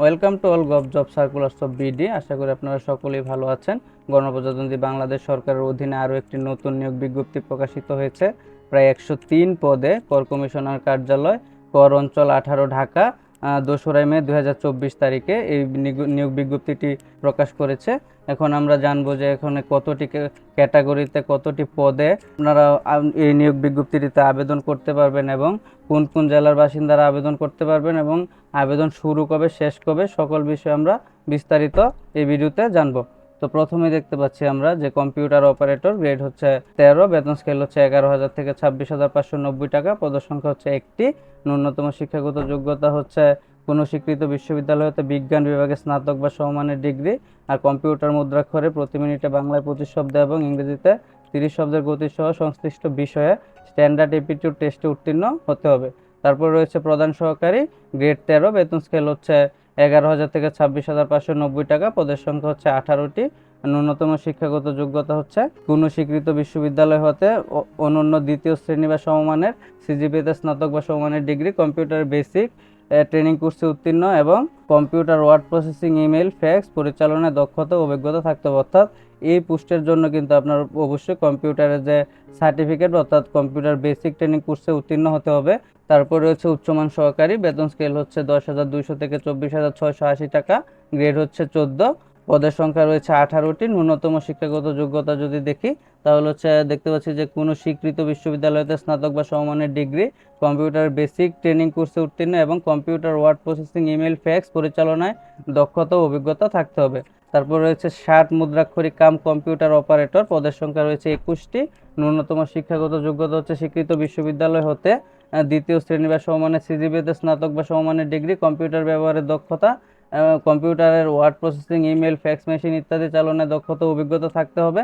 Welcome to all gov job circulars of BD আশা করি আপনারা সকলেই ভালো আছেন। গণপ্রজাতন্ত্রী বাংলাদেশ সরকারের অধীনে আরও একটি নতুন নিয়োগ বিজ্ঞপ্তি প্রকাশিত হয়েছে। প্রায় একশো তিন পদে কর কমিশনার কার্যালয়, কর অঞ্চল আঠারো ঢাকা দোসরাই মে দু হাজার চব্বিশ তারিখে এই নিয়োগ বিজ্ঞপ্তিটি প্রকাশ করেছে। এখন আমরা জানব যে এখানে কতটি ক্যাটাগরিতে কতটি পদে আপনারা এই নিয়োগ বিজ্ঞপ্তিটিতে আবেদন করতে পারবেন এবং কোন কোন জেলার বাসিন্দারা আবেদন করতে পারবেন এবং আবেদন শুরু কবে, শেষ কবে, সকল বিষয়ে আমরা বিস্তারিত এই ভিডিওতে জানব। তো প্রথমে দেখতে পাচ্ছি আমরা যে কম্পিউটার অপারেটর গ্রেড হচ্ছে তেরো, বেতন স্কেল হচ্ছে এগারো হাজার থেকে ছাব্বিশ হাজার পাঁচশো নব্বই টাকা, পদসংখ্যা হচ্ছে একটি। ন্যূনতম শিক্ষাগত যোগ্যতা হচ্ছে কোনো স্বীকৃত বিশ্ববিদ্যালয় হতে বিজ্ঞান বিভাগে স্নাতক বা সমমানের ডিগ্রি আর কম্পিউটার মুদ্রাক্ষরে প্রতি মিনিটে বাংলায় পঁচিশ শব্দ এবং ইংরেজিতে তিরিশ শব্দের গতিসহ সংশ্লিষ্ট বিষয়ে স্ট্যান্ডার্ড এপিটিউড টেস্টে উত্তীর্ণ হতে হবে। তারপর রয়েছে প্রধান সহকারী, গ্রেড তেরো, বেতন স্কেল হচ্ছে এগারো হাজার থেকে ছাব্বিশ হাজার পাঁচশো নব্বই টাকা। পদের সংখ্যা হচ্ছে আঠারোটি। ন্যূনতম শিক্ষাগত যোগ্যতা হচ্ছে কোনো স্বীকৃত বিশ্ববিদ্যালয় হতে অনন্য দ্বিতীয় শ্রেণি বা সমমানের সিজিপিতে স্নাতক বা সমমানের ডিগ্রি, কম্পিউটার বেসিক ট্রেনিং কোর্সে উত্তীর্ণ এবং computer word processing email fax পরিচালনায় দক্ষতা অভিজ্ঞতা থাকতে হবে। অর্থাৎ এই পোস্টের জন্য কিন্তু আপনার অবশ্যই কম্পিউটারের যে সার্টিফিকেট অর্থাৎ কম্পিউটার বেসিক ট্রেনিং কোর্সে উত্তীর্ণ হতে হবে। তারপর রয়েছে উচ্চমান সহকারী, বেতন স্কেল হচ্ছে দশ হাজার দুইশো থেকে চব্বিশ হাজার ছয়শো আশি টাকা গ্রেড হচ্ছে চোদ্দ। পদের সংখ্যা রয়েছে আঠারোটি। ন্যূনতম শিক্ষাগত যোগ্যতা যদি দেখি, তাহলে হচ্ছে দেখতে পাচ্ছি যে কোনো স্বীকৃত বিশ্ববিদ্যালয়তে স্নাতক বা সমমানের ডিগ্রি, কম্পিউটার বেসিক ট্রেনিং কোর্সে উত্তীর্ণ এবং computer word processing email fax পরিচালনায় দক্ষতা অভিজ্ঞতা থাকতে হবে। তারপর রয়েছে ষাট মুদ্রাক্ষরিক কাম কম্পিউটার অপারেটর, পদের সংখ্যা রয়েছে একুশটি। ন্যূনতম শিক্ষাগত যোগ্যতা হচ্ছে স্বীকৃত বিশ্ববিদ্যালয় হতে দ্বিতীয় শ্রেণি বা সমমানের সিজিবিতে স্নাতক বা সমমানের ডিগ্রি, কম্পিউটার ব্যবহারের দক্ষতা কম্পিউটারের word processing, email, fax machine ইত্যাদি চালনায় দক্ষতা, অভিজ্ঞতা থাকতে হবে।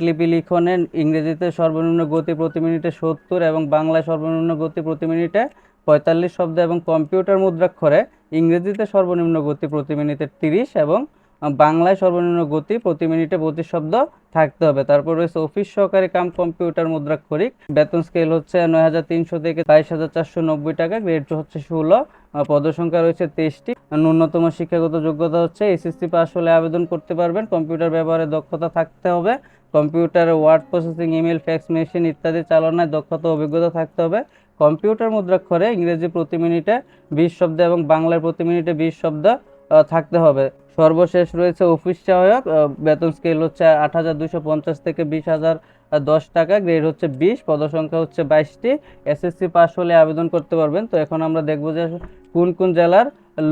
লিপি লিখনে ইংরেজিতে সর্বনিম্ন গতি প্রতি মিনিটে সত্তর এবং বাংলায় সর্বনিম্ন গতি প্রতি মিনিটে পঁয়তাল্লিশ শব্দ এবং কম্পিউটার মুদ্রাক্ষরে ইংরেজিতে সর্বনিম্ন গতি প্রতি মিনিটে তিরিশ এবং বাংলায় সর্বনিম্ন গতি প্রতি মিনিটে পঁচিশ শব্দ থাকতে হবে। তারপর রয়েছে অফিস সহকারী কাম কম্পিউটার মুদ্রাক্ষরিক বেতন স্কেল হচ্ছে নয় হাজার তিনশো থেকে বাইশ হাজার চারশো নব্বই টাকা। গ্রেড হচ্ছে ষোলো। পদসংখ্যা রয়েছে তেইশটি। ন্যূনতম শিক্ষাগত যোগ্যতা হচ্ছে এসএসসি পাস হলে আবেদন করতে পারবেন। কম্পিউটার ব্যবহারে দক্ষতা থাকতে হবে। কম্পিউটারে word processing, email, fax, machine ইত্যাদি চালনায় দক্ষতা অভিজ্ঞতা থাকতে হবে। কম্পিউটার মুদ্রাক্ষরে ইংরেজি প্রতি মিনিটে বিশ শব্দ এবং বাংলার প্রতি মিনিটে বিশ শব্দ থাকতে হবে। সর্বশেষ রয়েছে অফিস সহায়ক বেতন স্কেল হচ্ছে আট হাজার দুশো পঞ্চাশ থেকে বিশ হাজার দশ টাকা গ্রেড হচ্ছে বিশ, পদসংখ্যা হচ্ছে বাইশটি। এসএসসি পাস হলে আবেদন করতে পারবেন। তো এখন আমরা দেখব যে কোন কোন জেলার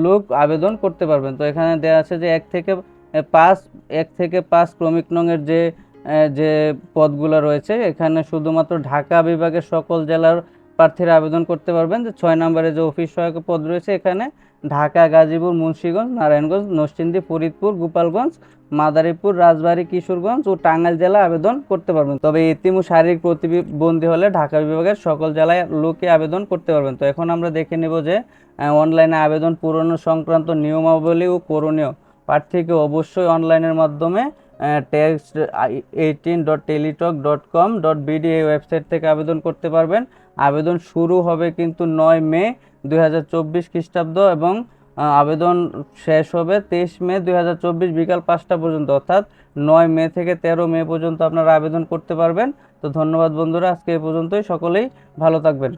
লোক আবেদন করতে পারবেন। তো এখানে দেওয়া আছে যে এক থেকে পাঁচ, এক থেকে পাঁচ ক্রমিক নংয়ের যে যে পদগুলো রয়েছে, এখানে শুধুমাত্র ঢাকা বিভাগের সকল জেলার প্রার্থীরা আবেদন করতে পারবেন যে ছয় নম্বরে যে অফিস সহায়ক পদ রয়েছে এখানে ঢাকা, গাজীপুর, মুন্সিগঞ্জ, নারায়ণগঞ্জ, নরসিংদী, ফরিদপুর, গোপালগঞ্জ, মাদারীপুর, রাজবাড়ী, কিশোরগঞ্জ ও টাঙ্গাইল জেলা আবেদন করতে পারবেন। তবে এতিম ও শারীরিক প্রতিবন্ধী হলে ঢাকা বিভাগের সকল জেলায় লোকে আবেদন করতে পারবেন। তো এখন আমরা দেখে নেব যে অনলাইনে আবেদন পূরণ সংক্রান্ত নিয়মাবলী ও করণীয়। প্রার্থীকে অবশ্যই অনলাইনের মাধ্যমে text eighteen dot Teletalk dot com dot BD এই ওয়েবসাইট থেকে আবেদন করতে পারবেন। আবেদন শুরু হবে কিন্তু নয় মে দুই হাজার চব্বিশ খ্রিস্টাব্দ এবং আবেদন শেষ হবে তেইশ মে দুই হাজার চব্বিশ বিকাল পাঁচটা পর্যন্ত। অর্থাৎ নয় মে থেকে তেরো মে পর্যন্ত আপনারা আবেদন করতে পারবেন। তো ধন্যবাদ বন্ধুরা, আজকে এ পর্যন্তই। সকলেই ভালো থাকবেন।